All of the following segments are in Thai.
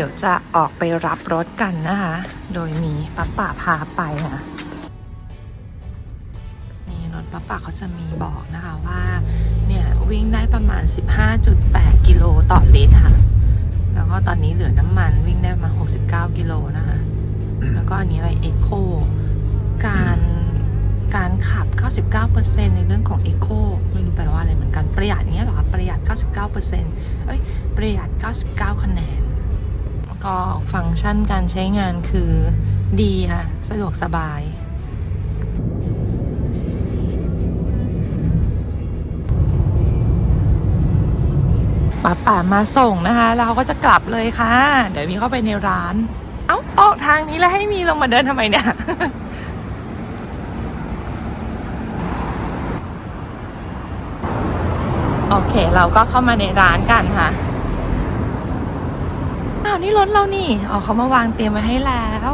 ดี๋ยวจะออกไปรับรถกันนะคะ โดยมีป้าป่าพาไปค่ะนี่รถป้าป่าเขาจะมีบอกนะคะว่าเนี่ยวิ่งได้ประมาณ 15.8 กิโลต่อลิตรค่ะ แล้วก็ตอนนี้เหลือน้ำมันวิ่งได้มา 69 กิโลนะคะ แล้วก็อันนี้อะไรเอโคการการขับ 99%ในเรื่องของเอโคไม่รู้แปลว่าอะไรเหมือนกัน ประหยัดอย่างเงี้ยเหรอคะประหยัด 99%เอ้ย ประหยัด 99 คะแนน ก็ฟังก์ชันการใช้งานคือดีค่ะ สะดวกสบายป่าป่ามาส่งนะคะ แล้วเขาก็จะกลับเลยค่ะ เดี๋ยวมีเข้าไปในร้าน เอ้า ออกทางนี้แล้วให้มีลงมาเดินทำไมเนี่ยโอเค เราก็เข้ามาในร้านกันค่ะ นี่รถเรานี่ อ๋อเขามาวางเตรียมไว้ให้แล้ว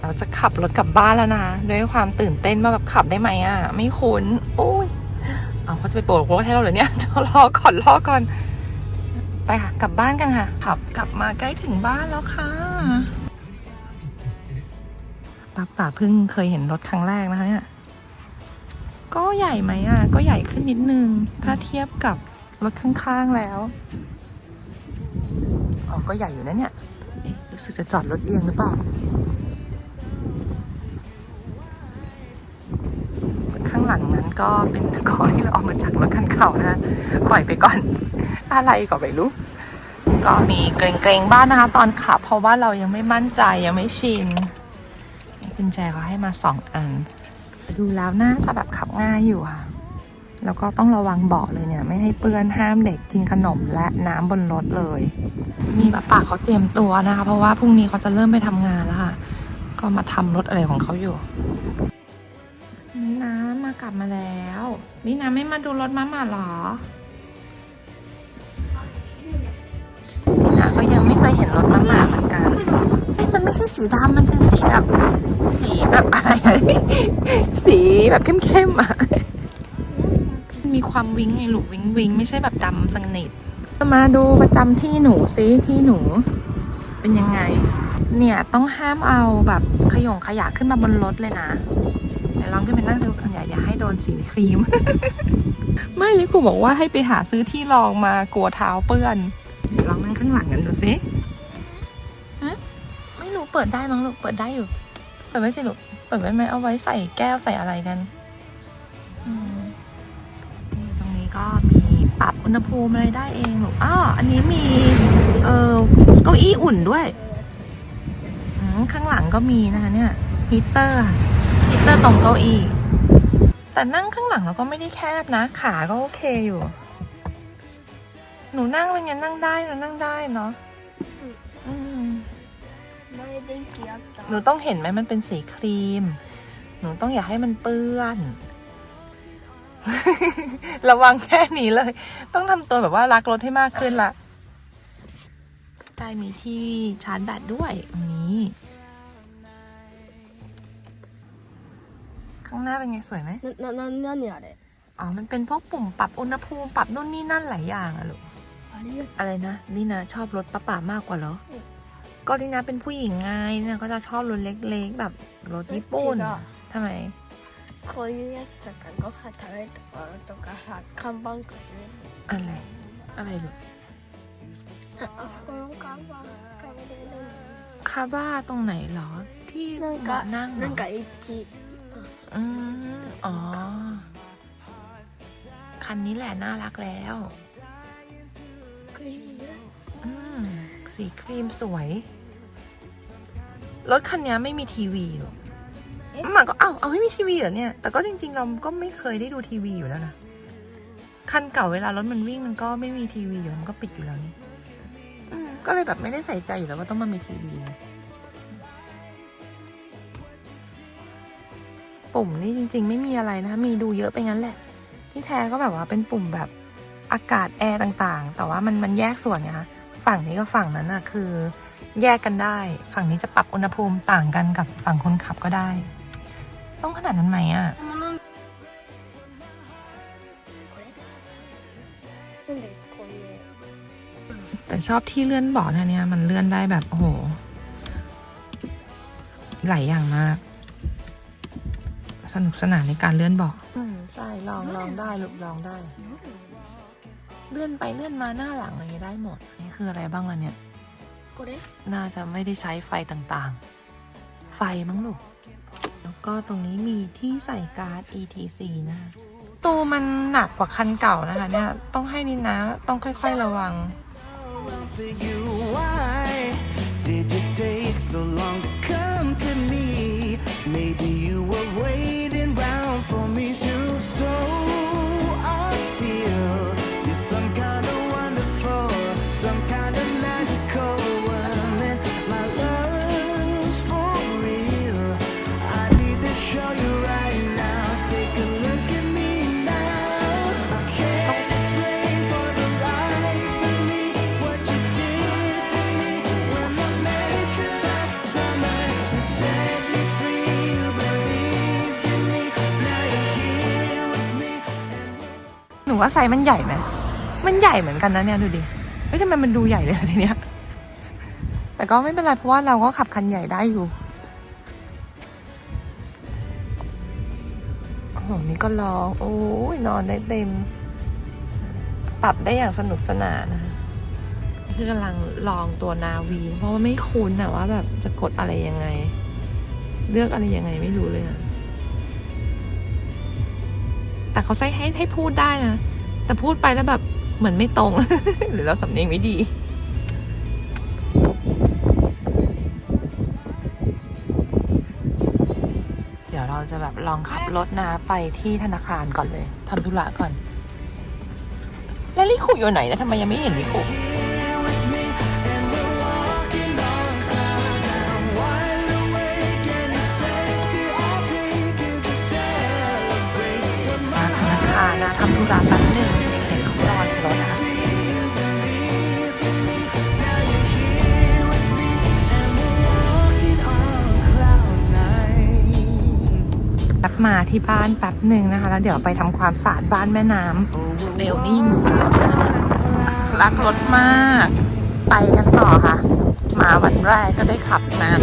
เราจะขับรถกลับบ้านแล้วนะ ด้วยความตื่นเต้นว่าแบบขับได้ไหมอะ ไม่คุ้นโอ้ยเอาเขาจะไปโปรดรถให้เราเหรอเนี่ยรอก่อนรอก่อน ไปค่ะ กลับบ้านกันค่ะ ขับกลับมาใกล้ถึงบ้านแล้วค่ะป้าป่าเพิ่งเคยเห็นรถครั้งแรกนะคะเนี่ย ก็ใหญ่ไหมอะ ก็ใหญ่ขึ้นนิดนึง ถ้าเทียบกับรถข้างๆแล้วอ๋อก็ใหญ่อยู่นะเนี่ยรู้สึกจะจอดรถเอียงหรือเปล่าข้างหลังนั้นก็เป็นขอที่เราเอามาจากรถคันเก่านะ ปล่อยไปก่อน อะไรก็ไม่รู้ ก็มีเกรงๆบ้านนะคะ ตอนขับเพราะว่าเรายังไม่มั่นใจยังไม่ชินกุญแจเขาให้มาสองอัน ดูแล้วน่าจะแบบขับง่ายอยู่ค่ะ แล้วก็ต้องระวังเบาะเลยเนี่ย ไม่ให้เปื้อนห้ามเด็กกินขนมและน้ำบนรถเลย มีป้าป่าเขาเตรียมตัวนะคะ เพราะว่าพรุ่งนี้เขาจะเริ่มไปทำงานแล้วค่ะ ก็มาทำรถอะไรของเขาอยู่ นี่นะมากลับมาแล้ว นี่นะไม่มาดูรถมาม่าเหรอนี่นะก็ยังไม่เคยเห็นรถมาม่าเหมือนกันเอ้ย มันไม่ใช่สีดำมันเป็นสีแบบ สีแบบอะไรอะสีแบบเข้มๆอะ มีความวิ้งไงลูกวิ้งวิ้งไม่ใช่แบบดำสนิทมาดูประจำที่หนูซิที่หนู เป็นยังไง เนี่ยต้องห้ามเอาแบบขยงขยะขึ้นมาบนรถเลยนะเดี๋ยวลองขึ้นไปนั่งดูกันอย่าอย่าให้โดนสีครีม ไม่เลยครูบอกว่าให้ไปหาซื้อที่รองมากลัวเท้าเปื้อนเดี๋ยวลองนั่งข้างหลังกันดูสิฮะไม่รู้เปิดได้มั้งลูก เปิดได้อยู่ เปิดไว้สิลูก เปิดไว้ไหมเอาไว้ใส่แก้วใส่อะไรกันตรงนี้ก็มีปรับอุณหภูมิอะไรได้เองลูกอ้ออันนี้มี เออเก้าอี้อุ่นด้วย ข้างหลังก็มีนะคะเนี่ยฮีเตอร์ฮีเตอร์ตรงเก้าอี้แต่นั่งข้างหลังเราก็ไม่ได้แคบนะ ขาก็โอเคอยู่ หนูนั่งเป็นไงนั่งได้เรานั่งได้เนาะ หนูต้องเห็นไหมมันเป็นสีครีม หนูต้องอย่าให้มันเปื้อน ระวังแค่นี้เลย ต้องทำตัวแบบว่ารักรถให้มากขึ้นละได้มีที่ชาร์จแบตด้วยนี้ ข้างหน้าเป็นไงสวยไหมนั่นนั่นเนี่ยเลยอ๋อ มันเป็นพวกปุ่มปรับอุณหภูมิปรับนู่นนี่นั่นหลายอย่างอะลูกอะไรนะ นี่นะชอบรถป้าป่ามากกว่าเหรอ ก็นี่นะเป็นผู้หญิงไงนี่นะก็จะชอบรถเล็กๆ แบบรถญี่ปุ่น 違う ทำไม こういうやつとかご飯食べるところとかさ看板かね อะไร อะไรลูก ああそこの看板食べれる คาบ้าตรงไหนเหรอ ที่ なん เบาะ か นั่งเหร な อน か一 อืมอ๋อ คันนี้แหละน่ารักแล้ว クリーム อืม สีครีมสวย รถคันนี้ไม่มีทีวีหรอกหมาก็เอ้าเอาไม่มีทีวีเหรอเนี่ย แต่ก็จริง ๆ เราก็ไม่เคยได้ดูทีวีอยู่แล้วนะ คันเก่าเวลารถมันวิ่งมันก็ไม่มีทีวีอยู่แล้วมันก็ปิดอยู่แล้วนี่อืมก็เลยแบบไม่ได้ใส่ใจอยู่แล้วว่าต้องมามีทีวีไงปุ่มนี่จริง ๆ ไม่มีอะไรนะคะมีดูเยอะไปงั้นแหละ ที่แท้ก็แบบว่าเป็นปุ่มแบบอากาศแอร์ต่างๆ แต่ว่ามันมันแยกส่วนไงคะ ฝั่งนี้กับฝั่งนั้นน่ะคือ แยกกันได้ ฝั่งนี้จะปรับอุณหภูมิต่างกันกับฝั่งคนขับก็ได้ ต้องขนาดนั้นไหมอะแต่ชอบที่เลื่อนเบาะนเนี่ยมันเลื่อนได้แบบโอ้โหหลายอย่างมาก สนุกสนานในการเลื่อนเบาะอืมใช่ลองลองได้ลูกลองได้ เลื่อนไปเลื่อนมาหน้าหลังอะไรได้หมด นี่คืออะไรบ้างล่ะเนี่ย น่าจะไม่ได้ใช้ไฟต่างๆ ไฟมั้งลูก แล้วก็ตรงนี้มีที่ใส่การ์ด ETC นะคะตูมันหนักกว่าคันเก่านะคะ เนี่ย ต้องให้นินนะ ต้องค่อยๆระวัง for you. Why did you take so long to come to me? Maybe you were waiting ว่าไซส์มันใหญ่ไหมมันใหญ่เหมือนกันนะเนี่ยดูดิเฮ้ยทำไมมันดูใหญ่เลยอะทีเนี้ย แต่ก็ไม่เป็นไรเพราะว่าเราก็ขับคันใหญ่ได้อยู่โอ้โหนี่ก็ลอง โอ้ยนอนได้เต็ม ปรับได้อย่างสนุกสนานนะคือกำลังลองตัวนาวี เพราะว่าไม่คุ้นอะว่าแบบจะกดอะไรยังไง เลือกอะไรยังไงไม่รู้เลยอะ แต่เขาใช้ให้ให้พูดได้นะ แต่พูดไปแล้วแบบเหมือนไม่ตรง หรือเราสำเนียงไม่ดี เดี๋ยวเราจะแบบลองขับรถนะไปที่ธนาคารก่อนเลยทำธุระก่อน แล้วลิคุอยู่ไหนนะทำไมยังไม่เห็นลิคุ ทำธุระแป๊บหนึ่งเห็นเขารอในรถนะ walking on cloud nine. แป๊บมาที่บ้านแป๊บหนึ่งนะคะ แล้วเดี๋ยวไปทำความสะอาดบ้านแม่น้ำเร็วนี่ยังอยู่บ้านรักรถมาก ไปกันต่อค่ะ มาวันแรกก็ได้ขับนาน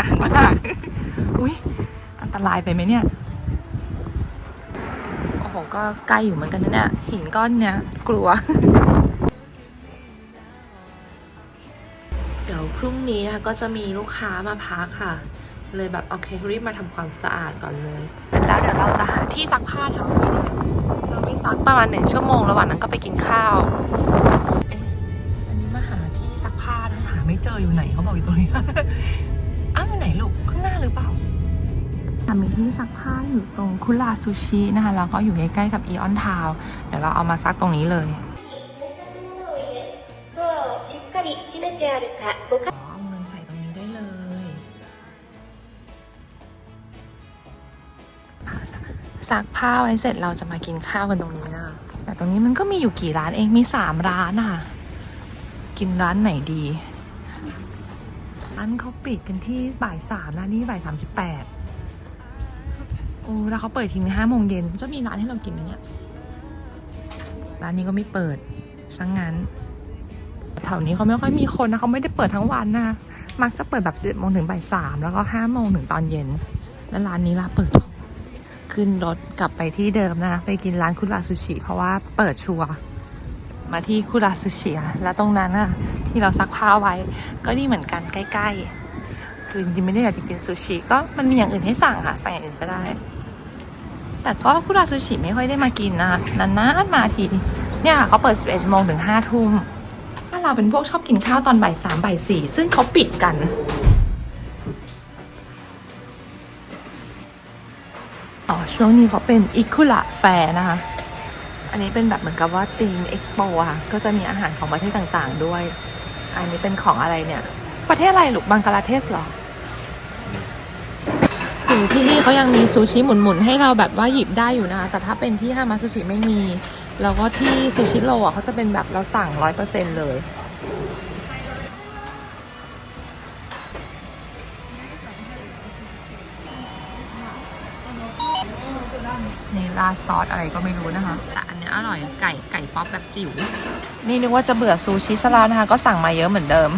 นานมาก อุ้ยอันตรายไปไหมเนี่ย โอ้โห ก็ใกล้อยู่เหมือนกันนะเนี่ย หินก้อนเนี้ยกลัว เดี๋ยวพรุ่งนี้นะคะก็จะมีลูกค้ามาพักค่ะ เลยแบบโอเครีบมาทำความสะอาดก่อนเลย แล้วเดี๋ยวเราจะหาที่ซักผ้าทำไม่ได้เราไปซักประมาณหนึ่งชั่วโมงระหว่างนั้นก็ไปกินข้าวเอ๊ะอันนี้มาหาที่ซักผ้านะหาไม่เจออยู่ไหนเขาบอกอยู่ตรงนี้อ้าวอยู่ ไหนลูก ข้างหน้าหรือเปล่ามีที่ซักผ้าอยู่ตรงคุลาซูชินะคะแล้วก็อยู่ใกล้ๆกับอีออนทาวเดี๋ยวเราเอามาซักตรงนี้เลยเอาเงินใส่ตรงนี้ได้เลยซักผ้าไว้เสร็จเราจะมากินข้าวกันตรงนี้นะแต่ตรงนี้มันก็มีอยู่กี่ร้านเองมีสามร้านอะ กินร้านไหนดี ร้านเขาปิดกันที่บ่ายสามนะนี่บ่ายสามสิบแปดโอ้แล้วเขาเปิดทีห้าโมงเย็นจะมีร้านให้เรากินไหมเนี่ยร้านนี้ก็ไม่เปิดซังงั้นแถวนี้เขาไม่ค่อยมีคนนะเขาไม่ได้เปิดทั้งวันนะคะมักจะเปิดแบบสิบโมงถึงบ่ายสามแล้วก็ห้าโมงถึงตอนเย็น แล้วร้านนี้ล่ะเปิด ขึ้นรถกลับไปที่เดิมนะคะไปกินร้านคุราซูชิเพราะว่าเปิดชัวร์ มาที่คุราซูชิอะแล้วตรงนั้นน่ะที่เราซักผ้าไว้ ก็นี่เหมือนกันใกล้ๆ คือจริงไม่ได้อยากจะกินซูชิก็มันมีอย่างอื่นให้สั่งค่ะ สั่งอย่างอื่นก็ได้ แต่ก็คุราซูชิไม่ค่อยได้มากินนะนานๆมาที เนี่ยค่ะเขาเปิด 11โมงถึง5ทุ่มถ้าเราเป็นพวกชอบกินข้าวตอนบ่ายสามบ่ายสี่ซึ่งเขาปิดกันอ๋อช่วงนี้เขาเป็นอิคุระแฟร์นะคะ อันนี้เป็นแบบเหมือนกับว่าตีมเอ็กซ์โปอะค่ะ ก็จะมีอาหารของประเทศต่างๆด้วย อันนี้เป็นของอะไรเนี่ย ประเทศอะไรลูกบังกลาเทศหรอถึงที่นี่เขายังมีซูชิหมุนๆให้เราแบบว่าหยิบได้อยู่นะคะแต่ถ้าเป็นที่ฮามาซูชิไม่มี แล้วก็ที่ซูชิโร่ะเขาจะเป็นแบบเราสั่งร้อยเปอร์เซ็นเลยนี่ราดซอสอะไรก็ไม่รู้นะคะแต่อัน อร่อยไก่ไก่ป๊อปแบบจิ๋วนี่นึกว่าจะเบื่อซูชิซะแล้วนะคะ ก็สั่งมาเยอะเหมือนเดิม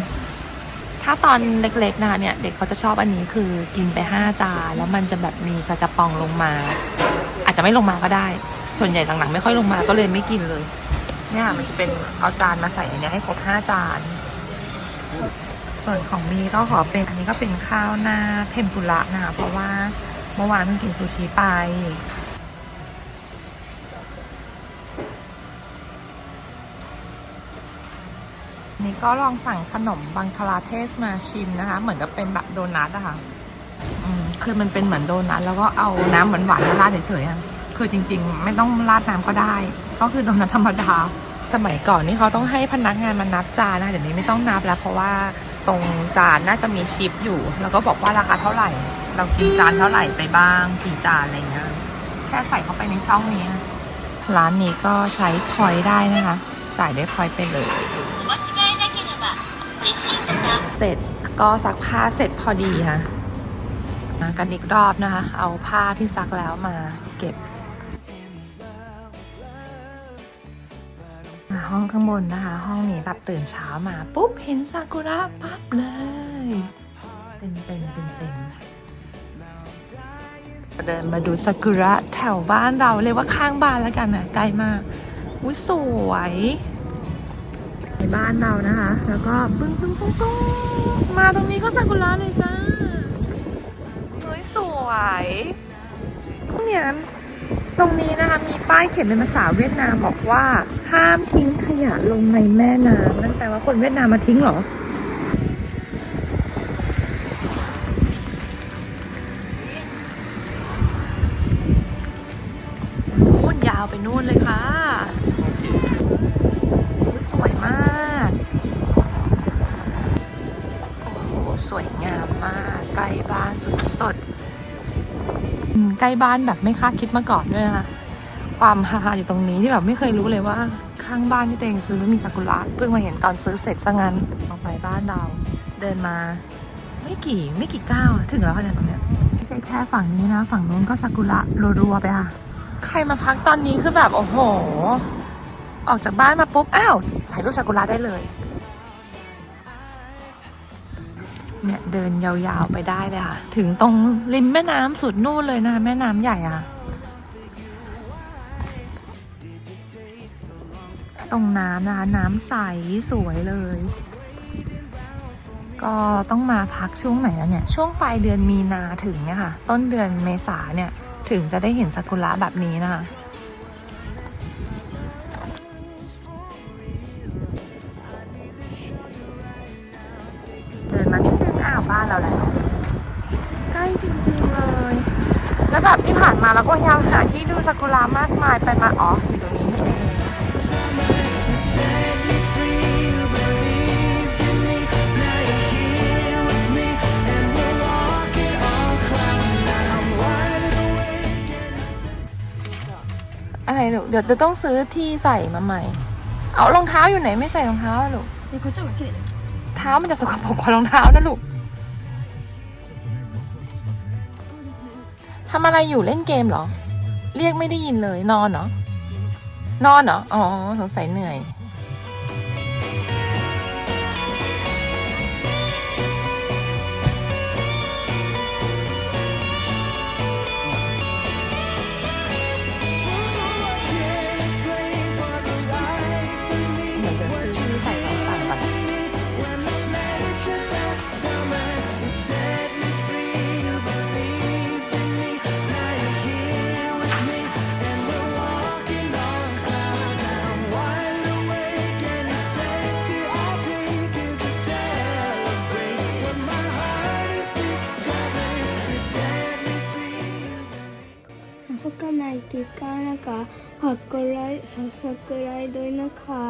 ถ้าตอนเล็กๆนะคะเนี่ยเด็กเขาจะชอบอันนี้คือกินไปห้าจานแล้วมันจะแบบมีกระจะปองลงมา อาจจะไม่ลงมาก็ได้ ส่วนใหญ่หลังๆไม่ค่อยลงมาก็เลยไม่กินเลยเนี่ยมันจะเป็นเอาจานมาใส่อันเนี้ยให้ครบห้าจาน ส่วนของมีก็ขอเป็นอันนี้ก็เป็นข้าวหน้าเทมปุระนะคะเพราะว่าเมื่อวานเพิ่งกินซูชิไป นี่ก็ลองสั่งขนมบังคลาเทศมาชิมนะคะ เหมือนกับเป็นแบบโดนัทอะค่ะอืมคือมันเป็นเหมือนโดนัทแล้วก็เอาน้ำหวานๆมาราดเฉยๆอะคือจริง ๆ ไม่ต้องราดน้ำก็ได้ ก็คือโดนัทธรรมดาสมัยก่อนนี่เขาต้องให้พนักงานมานับจานนะเดี๋ยวนี้ไม่ต้องนับแล้ว เพราะว่าตรงจานน่าจะมีชิปอยู่ แล้วก็บอกว่าราคาเท่าไหร่ เรากินจานเท่าไหร่ไปบ้างกี่จานอะไรเงี้ยแค่ใส่เข้าไปในช่องนี้ ร้านนี้ก็ใช้พอยได้นะคะ จ่ายด้วยพอยไปเลย สร็จก็ซักผ้าเสร็จพอดีค่ะมากันอีกรอบนะคะ เอาผ้าที่ซักแล้วมาเก็บมาห้องข้างบนนะคะ ห้องนี้แบบตื่นเช้ามา ปุ๊บ เห็นซากุระปั๊บเลยเต็มเต็มเต็มเต็มเดินมาดูซากุระแถวบ้านเราเรียกว่าข้างบ้านแล้วกันนะใกล้มากอุ้ยสวย ในบ้านเรานะคะ แล้วก็ปึ้งปึ้งปึ้งปึ้งมาตรงนี้ก็ซากุระเลยจ้าเฮ้ยสวยเนี่ยตรงนี้นะคะมีป้ายเขียนเป็นภาษาเวียดนามบอกว่าห้ามทิ้งขยะลงในแม่น้ำนั่นแปลว่าคนเวียดนามมาทิ้งเหรอ สวยงามมากใกล้บ้านสุดๆใกล้บ้านแบบไม่คาดคิดมาก่อนด้วยนะคะความฮาๆอยู่ตรงนี้ที่แบบไม่เคยรู้เลยว่าข้างบ้านที่ตัวเองซื้อมีซากุระเพิ่งมาเห็นตอนซื้อเสร็จซะงั้นออกไปบ้านเราเดินมา ไม่กี่ไม่กี่ก้าวถึงแล้วค่ะเนี่ยตรงเนี้ยไม่ใช่แค่ฝั่งนี้นะ ฝั่งนู้นก็ซากุระรัวๆไปค่ะใครมาพักตอนนี้คือแบบโอ้โห ออกจากบ้านมาปุ๊บอ้าวถ่ายรูปซากุระได้เลย เนี่ยเดินยาวๆไปได้เลยค่ะ ถึงตรงริมแม่น้ำสุดนู่นเลยนะคะแม่น้ำใหญ่อะตรงน้ำนะคะน้ำใสสวยเลย ก็ต้องมาพักช่วงไหนแล้วเนี่ย ช่วงปลายเดือนมีนาถึงเนี่ยค่ะ ต้นเดือนเมษาเนี่ย ถึงจะได้เห็นซากุระแบบนี้นะคะ เราแล้ว ใกล้จริงๆเลย แล้วแบบที่ผ่านมาเราก็พยายามหาที่ดูซากุระมากมายไปมาอ๋ออยู่ตรงนี้นี่เอง Set me free, you believed in me. Now you're here with me, and we're walking on clouds. Now I'm wide awake and อะไรลูกเดี๋ยวจะต้องซื้อที่ใส่มาใหม่ เอารองเท้าอยู่ไหนไม่ใส่รองเท้าอะลูก でこっちも綺麗だよ เท้ามันจะสกปรกกว่ารองเท้านะลูก ทำอะไรอยู่เล่นเกมเหรอ เรียกไม่ได้ยินเลย นอนเหรอนอนเหรอ อ๋อ สงสัยเหนื่อย ฝากก